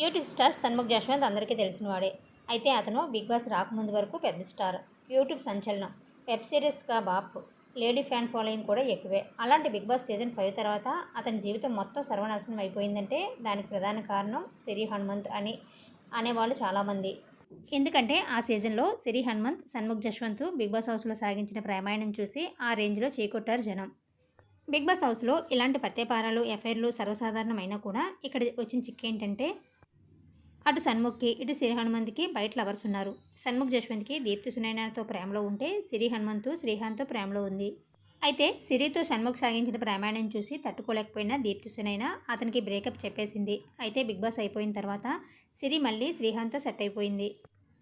YouTube star Shanmukh Jaswanth అందరికీ తెలిసినవాడే అయితే అతను బిగ్ బాస్ రాకముందు వరకు పెద్ద స్టార్. యూట్యూబ్ సంచలనం. వెబ్ సిరీస్గా బాప్. లేడీ ఫ్యాన్ ఫాలోయింగ్ కూడా ఎక్కువే. అలాంటి బిగ్ బాస్ సీజన్ ఫైవ్ తర్వాత అతని జీవితం మొత్తం సర్వనాశనం అయిపోయిందంటే దానికి ప్రధాన కారణం సిరి హనుమంత్ అని అనేవాళ్ళు చాలామంది. ఎందుకంటే ఆ సీజన్లో సిరి హనుమంత్ సన్ముఖ్ జశ్వంత్ బిగ్ బాస్ హౌస్లో సాగించిన ప్రేమాయణం చూసి ఆ రేంజ్లో చేకొట్టారు జనం. బిగ్ బాస్ హౌస్లో ఇలాంటి పత్తేపారాలు ఎఫ్ఐఆర్లు సర్వసాధారణమైనా కూడా ఇక్కడ వచ్చిన చిక్ ఏంటంటే అటు సన్ముఖ్కి ఇటు సిరి హనుమంత్కి బయట లవర్స్ ఉన్నారు. సన్ముఖ్ జశ్వంత్కి దీప్తి సునైనాతో ప్రేమలో ఉంటే సిరి హనుమంతు శ్రీహాంత్తో ప్రేమలో ఉంది. అయితే సిరితో షణ్ముఖ్ సాగించిన ప్రమాణం చూసి తట్టుకోలేకపోయిన దీప్తి సునైన అతనికి బ్రేకప్ చెప్పేసింది. అయితే బిగ్ బాస్ అయిపోయిన తర్వాత సిరి మళ్ళీ శ్రీహాంత్తో సెట్ అయిపోయింది.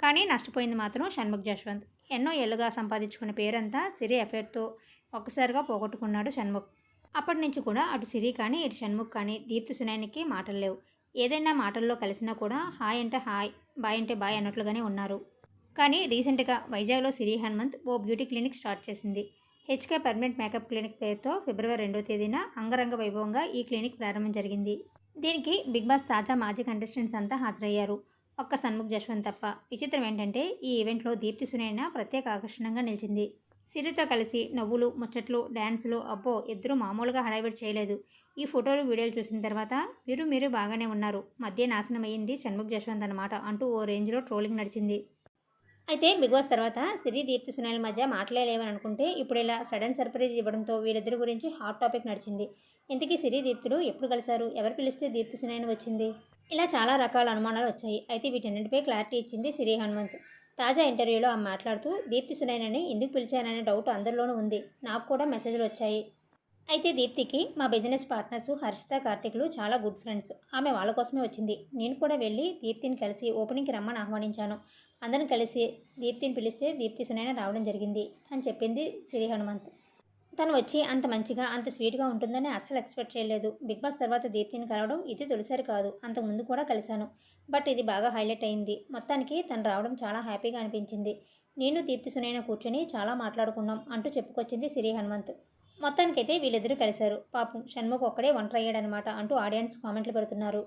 కానీ నష్టపోయింది మాత్రం షణ్ముఖ్ జశ్వంత్ ఎన్నో ఏళ్ళుగా సంపాదించుకున్న పేరంతా సిరి అఫేర్తో ఒక్కసారిగా పోగొట్టుకున్నాడు షణ్ముఖ్ అప్పటి నుంచి కూడా అటు సిరి కానీ ఇటు షణ్ముఖ్ కానీ దీప్తి సునైనకి మాటలు లేవు. ఏదైనా మాటల్లో కలిసినా కూడా హాయ్ అంటే హాయ్ బాయ్ అంటే బాయ్ అన్నట్లుగానే ఉన్నారు. కానీ రీసెంట్గా వైజాగ్లో సిరి హనుమంత్ ఓ బ్యూటీ క్లినిక్ స్టార్ట్ చేసింది. హెచ్కే పర్మనెంట్ మేకప్ క్లినిక్ పేరుతో ఫిబ్రవరి రెండో తేదీన అంగరంగ వైభవంగా ఈ క్లినిక్ ప్రారంభం జరిగింది. దీనికి బిగ్ బాస్ తాజా మాజీ కంటెస్టెంట్స్ అంతా హాజరయ్యారు. ఒక్క సన్ముఖ్ జశ్వంత్ తప్ప. విచిత్రం ఏంటంటే ఈ ఈవెంట్లో దీప్తి సునైనా ప్రత్యేక ఆకర్షణంగా నిలిచింది. సిరితో కలిసి నవ్వులు ముచ్చట్లు డ్యాన్సులు అబ్బో ఇద్దరు మామూలుగా హడావిడి చేయలేదు. ఈ ఫోటోలు వీడియోలు చూసిన తర్వాత మీరు మీరు బాగానే ఉన్నారు. మధ్య నాశనం అయ్యింది షణ్ముఖ్ జశ్వంత్ అనమాట అంటూ ఓ రేంజ్లో ట్రోలింగ్ నడిచింది. అయితే బిగ్ బాస్ తర్వాత సిరి దీప్తి సునీల్ మధ్య మాట్లాడలేవని అనుకుంటే ఇప్పుడు ఇలా సడన్ సర్ప్రైజ్ ఇవ్వడంతో వీరిద్దరి గురించి హాట్ టాపిక్ నడిచింది. ఇంతకీ సిరి దీప్తులు ఎప్పుడు కలిశారు? ఎవరు పిలిస్తే దీప్తి సునైన వచ్చింది? ఇలా చాలా రకాల అనుమానాలు వచ్చాయి. అయితే వీటన్నింటిపై క్లారిటీ ఇచ్చింది సిరి హనుమంత్. తాజా ఇంటర్వ్యూలో ఆమె మాట్లాడుతూ దీప్తి సునైనని ఎందుకు పిలిచాననే డౌట్ అందరిలోనూ ఉంది. నాకు కూడా మెసేజ్లు వచ్చాయి. అయితే దీప్తికి మా బిజినెస్ పార్ట్నర్స్ హర్షిత కార్తిక్లు చాలా గుడ్ ఫ్రెండ్స్. ఆమె వాళ్ళ కోసమే వచ్చింది. నేను కూడా వెళ్ళి దీప్తిని కలిసి ఓపెనింగ్కి రమ్మని ఆహ్వానించాను. అందరిని కలిసి దీప్తిని పిలిస్తే దీప్తి సునైన రావడం జరిగింది అని చెప్పింది సిరి హనుమంత్. తను వచ్చి అంత మంచిగా అంత స్వీట్గా ఉంటుందని అస్సలు ఎక్స్పెక్ట్ చేయలేదు. బిగ్ బాస్ తర్వాత దీప్తిని కలవడం ఇది తొలిసారి కాదు. అంతకుముందు కూడా కలిశాను. బట్ ఇది బాగా హైలైట్ అయింది. మొత్తానికి తను రావడం చాలా హ్యాపీగా అనిపించింది. నేను దీప్తి సునైన కూర్చొని చాలా మాట్లాడుకున్నాం అంటూ చెప్పుకొచ్చింది సిరి హనుమంత్. మొత్తానికైతే వీళ్ళిద్దరూ కలిశారు. పాపం షణ్ముఖ్ ఒక్కడే ఒంటరి అయ్యాడనమాట అంటూ ఆడియన్స్ కామెంట్లు పెడుతున్నారు.